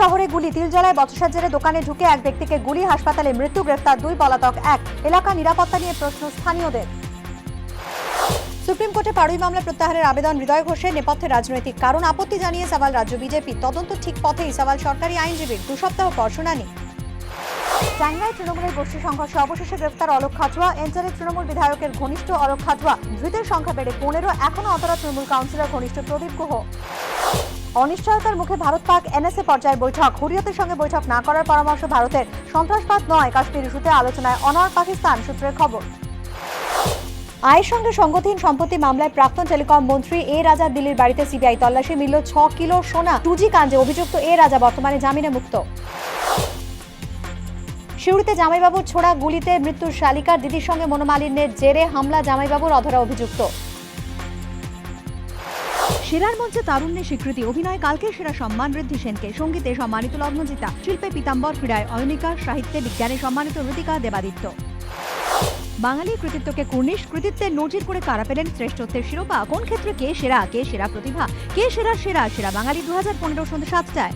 শহরে গুলি। তিলজলায় বচসার দোকানে ঢুকে এক ব্যক্তিকে গুলি, হাসপাতালে মৃত্যু, গ্রেফতার দুই পলাতক, এক। এলাকা নিরাপত্তা নিয়ে প্রশ্ন স্থানীয়দের। সুপ্রিম কোর্টে পাড়ুই মামলা প্রত্যাহারের আবেদন হৃদয় ঘোষের নেপথ্যে রাজনৈতিক কারণ আপত্তি জানিয়ে সাভাল রাজ্য বিজেপি। তদন্ত ঠিক পথেই সাভাল সরকারি আইনজীবীর দু সপ্তাহ পর শুনানি। টাঙ্গাইল তৃণমূলের গোষ্ঠী সংঘর্ষে অবশেষে গ্রেফতার অলোক খাটুয়া এনচারের তৃণমূল বিধায়কের ঘনিষ্ঠ অলোক খাটুয়া ধৃতের সংখ্যা বেড়ে পনেরো। এখনও অতরা তৃণমূল কাউন্সিলর ঘনিষ্ঠ প্রদীপ গুহ। অনিশ্চয়তার মুখে ভারত পাক এনএসএ পর্যায়ের বৈঠক। হুরিয়তের সঙ্গে বৈঠক না করার পরামর্শ ভারতের। সন্ত্রাসবাদ নয়, কাশ্মীর ইস্যুতে আলোচনায় অনর পাকিস্তান সূত্রের খবর। আয়ের সঙ্গে সঙ্গতিহীন সম্পত্তি মামলায় প্রাক্তন টেলিকম মন্ত্রী এ রাজা দিল্লির বাড়িতে সিবিআই তল্লাশি, মিলল ছ কিলো সোনা। টুজি কাণ্ডে অভিযুক্ত এ রাজা বর্তমানে জামিনে মুক্ত। শিউড়িতে জামাইবাবুর ছোড়া গুলিতে মৃত্যুর শালিকার দিদির সঙ্গে মনোমালিন্যের জেরে হামলা জামাইবাবুর অধরা অভিযুক্ত। সেরার মঞ্চে তারুণ্যের স্বীকৃতি। অভিনয় কালকে সেরা সম্মান ঋদ্ধি সেনকে। সঙ্গীতে সম্মানিত লগ্নজিতা। শিল্পে পীতাম্বর ক্রীড়ায় অয়নিকা। সাহিত্যে বিজ্ঞানে সম্মানিত ঋতিকা দেবাদিত্য। বাঙালি কৃতিত্বকে কুর্নিশ, কৃতিত্বের নজির করে কারা পেলেন শ্রেষ্ঠত্বের শিরোপা? কোন ক্ষেত্রে কে সেরা কে সেরা প্রতিভা? কে সেরা সেরা সেরা বাঙালি? দু হাজার পনেরো সন্ধ্যে সাতটায়।